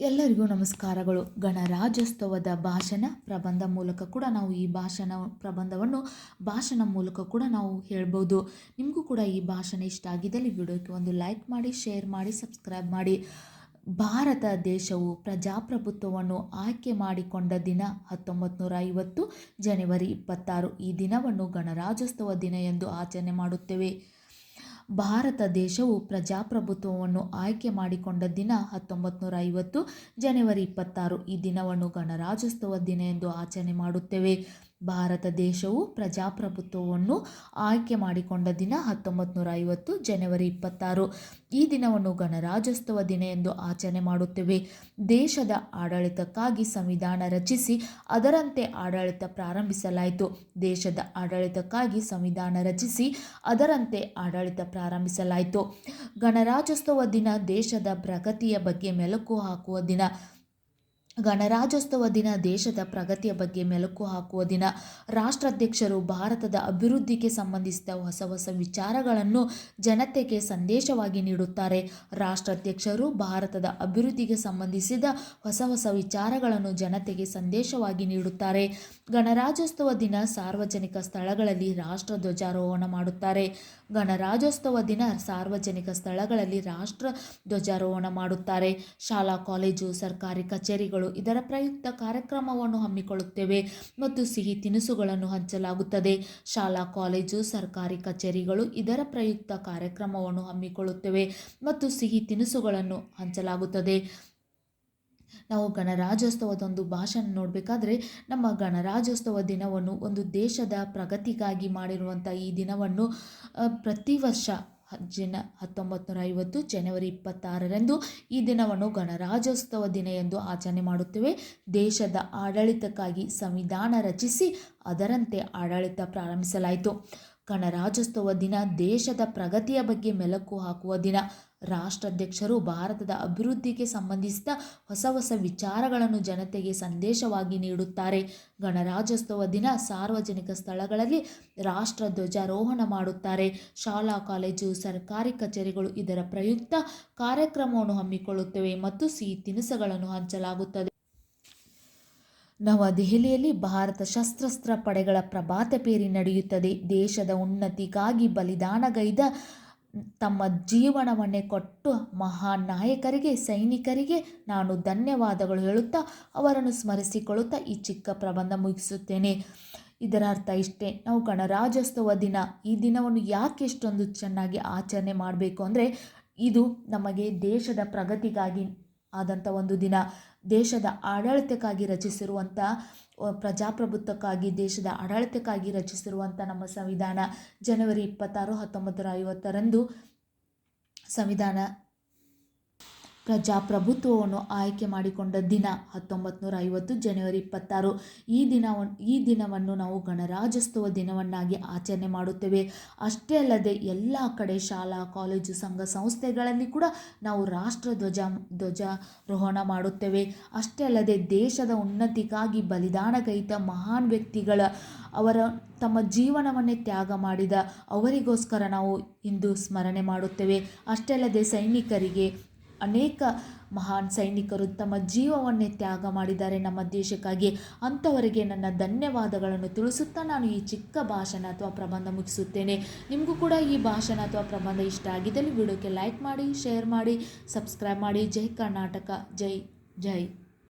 ಎಲ್ಲರಿಗೂ ನಮಸ್ಕಾರಗಳು. ಗಣರಾಜ್ಯೋತ್ಸವದ ಭಾಷಣ ಪ್ರಬಂಧ ಮೂಲಕ ಕೂಡ ನಾವು ಈ ಭಾಷಣ ಪ್ರಬಂಧವನ್ನು ಭಾಷಣ ಮೂಲಕ ಕೂಡ ನಾವು ಹೇಳ್ಬೋದು. ನಿಮಗೂ ಕೂಡ ಈ ಭಾಷಣ ಇಷ್ಟ ಆಗಿದ್ದಲ್ಲಿ ವಿಡಿಯೋಕ್ಕೆ ಒಂದು ಲೈಕ್ ಮಾಡಿ, ಶೇರ್ ಮಾಡಿ, ಸಬ್ಸ್ಕ್ರೈಬ್ ಮಾಡಿ. ಭಾರತ ದೇಶವು ಪ್ರಜಾಪ್ರಭುತ್ವವನ್ನು ಆಯ್ಕೆ ಮಾಡಿಕೊಂಡ ದಿನ ಹತ್ತೊಂಬತ್ತು ನೂರ ಐವತ್ತು ಜನವರಿ ಇಪ್ಪತ್ತಾರು. ಈ ದಿನವನ್ನು ಗಣರಾಜ್ಯೋತ್ಸವ ದಿನ ಎಂದು ಆಚರಣೆ ಮಾಡುತ್ತೇವೆ. ಭಾರತ ದೇಶವು ಪ್ರಜಾಪ್ರಭುತ್ವವನ್ನು ಆಯ್ಕೆ ಮಾಡಿಕೊಂಡ ದಿನ ಹತ್ತೊಂಬತ್ತು ನೂರ ಐವತ್ತು ಜನವರಿ ಇಪ್ಪತ್ತಾರು. ಈ ದಿನವನ್ನು ಗಣರಾಜ್ಯೋತ್ಸವ ದಿನ ಎಂದು ಆಚರಣೆ ಮಾಡುತ್ತೇವೆ. ಭಾರತ ದೇಶವು ಪ್ರಜಾಪ್ರಭುತ್ವವನ್ನು ಆಯ್ಕೆ ಮಾಡಿಕೊಂಡ ದಿನ ಹತ್ತೊಂಬತ್ತು ನೂರ ಐವತ್ತು ಜನವರಿ ಇಪ್ಪತ್ತಾರು. ಈ ದಿನವನ್ನು ಗಣರಾಜ್ಯೋತ್ಸವ ದಿನ ಎಂದು ಆಚರಣೆ ಮಾಡುತ್ತೇವೆ. ದೇಶದ ಆಡಳಿತಕ್ಕಾಗಿ ಸಂವಿಧಾನ ರಚಿಸಿ ಅದರಂತೆ ಆಡಳಿತ ಪ್ರಾರಂಭಿಸಲಾಯಿತು. ದೇಶದ ಆಡಳಿತಕ್ಕಾಗಿ ಸಂವಿಧಾನ ರಚಿಸಿ ಅದರಂತೆ ಆಡಳಿತ ಪ್ರಾರಂಭಿಸಲಾಯಿತು. ಗಣರಾಜ್ಯೋತ್ಸವ ದಿನ ದೇಶದ ಪ್ರಗತಿಯ ಬಗ್ಗೆ ಮೆಲುಕು ಹಾಕುವ ದಿನ. ಗಣರಾಜ್ಯೋತ್ಸವ ದಿನ ದೇಶದ ಪ್ರಗತಿಯ ಬಗ್ಗೆ ಮೆಲುಕು ಹಾಕುವ ದಿನ. ರಾಷ್ಟ್ರಾಧ್ಯಕ್ಷರು ಭಾರತದ ಅಭಿವೃದ್ಧಿಗೆ ಸಂಬಂಧಿಸಿದ ಹೊಸ ಹೊಸ ವಿಚಾರಗಳನ್ನು ಜನತೆಗೆ ಸಂದೇಶವಾಗಿ ನೀಡುತ್ತಾರೆ. ರಾಷ್ಟ್ರಾಧ್ಯಕ್ಷರು ಭಾರತದ ಅಭಿವೃದ್ಧಿಗೆ ಸಂಬಂಧಿಸಿದ ಹೊಸ ಹೊಸ ವಿಚಾರಗಳನ್ನು ಜನತೆಗೆ ಸಂದೇಶವಾಗಿ ನೀಡುತ್ತಾರೆ. ಗಣರಾಜ್ಯೋತ್ಸವ ದಿನ ಸಾರ್ವಜನಿಕ ಸ್ಥಳಗಳಲ್ಲಿ ರಾಷ್ಟ್ರ ಧ್ವಜಾರೋಹಣ ಮಾಡುತ್ತಾರೆ. ಗಣರಾಜ್ಯೋತ್ಸವ ದಿನ ಸಾರ್ವಜನಿಕ ಸ್ಥಳಗಳಲ್ಲಿ ರಾಷ್ಟ್ರ ಧ್ವಜಾರೋಹಣ ಮಾಡುತ್ತಾರೆ. ಶಾಲಾ, ಕಾಲೇಜು, ಸರ್ಕಾರಿ ಕಚೇರಿಗಳು ಇದರ ಪ್ರಯುಕ್ತ ಕಾರ್ಯಕ್ರಮವನ್ನು ಹಮ್ಮಿಕೊಳ್ಳುತ್ತೇವೆ ಮತ್ತು ಸಿಹಿ ತಿನಿಸುಗಳನ್ನು ಹಂಚಲಾಗುತ್ತದೆ. ಶಾಲಾ, ಕಾಲೇಜು, ಸರ್ಕಾರಿ ಕಚೇರಿಗಳು ಇದರ ಪ್ರಯುಕ್ತ ಕಾರ್ಯಕ್ರಮವನ್ನು ಹಮ್ಮಿಕೊಳ್ಳುತ್ತೇವೆ ಮತ್ತು ಸಿಹಿ ತಿನಿಸುಗಳನ್ನು ಹಂಚಲಾಗುತ್ತದೆ. ನಾವು ಗಣರಾಜ್ಯೋತ್ಸವದೊಂದು ಭಾಷಣ ನೋಡಬೇಕಾದ್ರೆ ನಮ್ಮ ಗಣರಾಜ್ಯೋತ್ಸವ ದಿನವನ್ನು ಒಂದು ದೇಶದ ಪ್ರಗತಿಗಾಗಿ ಮಾಡಿರುವಂಥ ಈ ದಿನವನ್ನು ಪ್ರತಿ ವರ್ಷ ಜನ ಹತ್ತೊಂಬತ್ತು ನೂರ ಐವತ್ತು ಜನವರಿ ಇಪ್ಪತ್ತಾರರಂದು ಈ ದಿನವನ್ನು ಗಣರಾಜ್ಯೋತ್ಸವ ದಿನ ಎಂದು ಆಚರಣೆ ಮಾಡುತ್ತೇವೆ. ದೇಶದ ಆಡಳಿತಕ್ಕಾಗಿ ಸಂವಿಧಾನ ರಚಿಸಿ ಅದರಂತೆ ಆಡಳಿತ ಪ್ರಾರಂಭಿಸಲಾಯಿತು. ಗಣರಾಜ್ಯೋತ್ಸವ ದಿನ ದೇಶದ ಪ್ರಗತಿಯ ಬಗ್ಗೆ ಮೆಲುಕು ಹಾಕುವ ದಿನ. ರಾಷ್ಟ್ರಾಧ್ಯಕ್ಷರು ಭಾರತದ ಅಭಿವೃದ್ಧಿಗೆ ಸಂಬಂಧಿಸಿದ ಹೊಸ ಹೊಸ ವಿಚಾರಗಳನ್ನು ಜನತೆಗೆ ಸಂದೇಶವಾಗಿ ನೀಡುತ್ತಾರೆ. ಗಣರಾಜ್ಯೋತ್ಸವ ದಿನ ಸಾರ್ವಜನಿಕ ಸ್ಥಳಗಳಲ್ಲಿ ರಾಷ್ಟ್ರ ಧ್ವಜಾರೋಹಣ ಮಾಡುತ್ತಾರೆ. ಶಾಲಾ, ಕಾಲೇಜು, ಸರ್ಕಾರಿ ಕಚೇರಿಗಳು ಇದರ ಪ್ರಯುಕ್ತ ಕಾರ್ಯಕ್ರಮವನ್ನು ಹಮ್ಮಿಕೊಳ್ಳುತ್ತವೆ ಮತ್ತು ಸಿಹಿ ತಿನಿಸುಗಳನ್ನು ಹಂಚಲಾಗುತ್ತದೆ. ನವದೆಹಲಿಯಲ್ಲಿ ಭಾರತ ಶಸ್ತ್ರಾಸ್ತ್ರ ಪಡೆಗಳ ಪ್ರಭಾತ ಪೇರಿ ನಡೆಯುತ್ತದೆ. ದೇಶದ ಉನ್ನತಿಗಾಗಿ ಬಲಿದಾನಗೈದ ತಮ್ಮ ಜೀವನವನ್ನೇ ಕೊಟ್ಟು ಮಹಾನ್ ನಾಯಕರಿಗೆ, ಸೈನಿಕರಿಗೆ ನಾನು ಧನ್ಯವಾದಗಳು ಹೇಳುತ್ತಾ ಅವರನ್ನು ಸ್ಮರಿಸಿಕೊಳ್ಳುತ್ತಾ ಈ ಚಿಕ್ಕ ಪ್ರಬಂಧ ಮುಗಿಸುತ್ತೇನೆ. ಇದರ ಅರ್ಥ ಇಷ್ಟೇ, ನಾವು ಗಣರಾಜ್ಯೋತ್ಸವ ದಿನ, ಈ ದಿನವನ್ನು ಯಾಕೆ ಇಷ್ಟೊಂದು ಚೆನ್ನಾಗಿ ಆಚರಣೆ ಮಾಡಬೇಕು ಅಂದರೆ, ಇದು ನಮಗೆ ದೇಶದ ಪ್ರಗತಿಗಾಗಿ ಆದಂಥ ಒಂದು ದಿನ. ದೇಶದ ಆಡಳಿತಕ್ಕಾಗಿ ರಚಿಸಿರುವಂಥ ಪ್ರಜಾಪ್ರಭುತ್ವಕ್ಕಾಗಿ, ದೇಶದ ಆಡಳಿತಕ್ಕಾಗಿ ರಚಿಸಿರುವಂಥ ನಮ್ಮ ಸಂವಿಧಾನ, ಜನವರಿ ಇಪ್ಪತ್ತಾರು, ಹತ್ತೊಂಬತ್ತು ನೂರ ಐವತ್ತರಂದು ಸಂವಿಧಾನ ಪ್ರಜಾಪ್ರಭುತ್ವವನ್ನು ಆಯ್ಕೆ ಮಾಡಿಕೊಂಡ ದಿನ ಹತ್ತೊಂಬತ್ತು ನೂರ ಐವತ್ತು ಜನವರಿ ಇಪ್ಪತ್ತಾರು. ಈ ದಿನವನ್ನು ಈ ದಿನವನ್ನು ನಾವು ಗಣರಾಜ್ಯೋತ್ಸವ ದಿನವನ್ನಾಗಿ ಆಚರಣೆ ಮಾಡುತ್ತೇವೆ. ಅಷ್ಟೇ ಅಲ್ಲದೆ ಎಲ್ಲ ಕಡೆ ಶಾಲಾ, ಕಾಲೇಜು, ಸಂಘ ಸಂಸ್ಥೆಗಳಲ್ಲಿ ಕೂಡ ನಾವು ರಾಷ್ಟ್ರ ಧ್ವಜ, ಧ್ವಜಾರೋಹಣ ಮಾಡುತ್ತೇವೆ. ಅಷ್ಟೇ ಅಲ್ಲದೆ ದೇಶದ ಉನ್ನತಿಗಾಗಿ ಬಲಿದಾನಗೈತ ಮಹಾನ್ ವ್ಯಕ್ತಿಗಳ ಅವರ, ತಮ್ಮ ಜೀವನವನ್ನೇ ತ್ಯಾಗ ಮಾಡಿದ ಅವರಿಗೋಸ್ಕರ ನಾವು ಇಂದು ಸ್ಮರಣೆ ಮಾಡುತ್ತೇವೆ. ಅಷ್ಟೇ ಅಲ್ಲದೆ ಸೈನಿಕರಿಗೆ ಅನೇಕ ಮಹಾನ್ ಸೈನಿಕರು ತಮ್ಮ ಜೀವವನ್ನೇ ತ್ಯಾಗ ಮಾಡಿದ್ದಾರೆ ನಮ್ಮ ದೇಶಕ್ಕಾಗಿ. ಅಂಥವರಿಗೆ ನನ್ನ ಧನ್ಯವಾದಗಳನ್ನು ತಿಳಿಸುತ್ತಾ ನಾನು ಈ ಚಿಕ್ಕ ಭಾಷಣ ಅಥವಾ ಪ್ರಬಂಧ ಮುಗಿಸುತ್ತೇನೆ. ನಿಮಗೂ ಕೂಡ ಈ ಭಾಷಣ ಅಥವಾ ಪ್ರಬಂಧ ಇಷ್ಟ ಆಗಿದ್ದಲ್ಲಿ ವಿಡಿಯೋಕ್ಕೆ ಲೈಕ್ ಮಾಡಿ ಶೇರ್ ಮಾಡಿ ಸಬ್ಸ್ಕ್ರೈಬ್ ಮಾಡಿ. ಜೈ ಕರ್ನಾಟಕ, ಜೈ ಜೈ.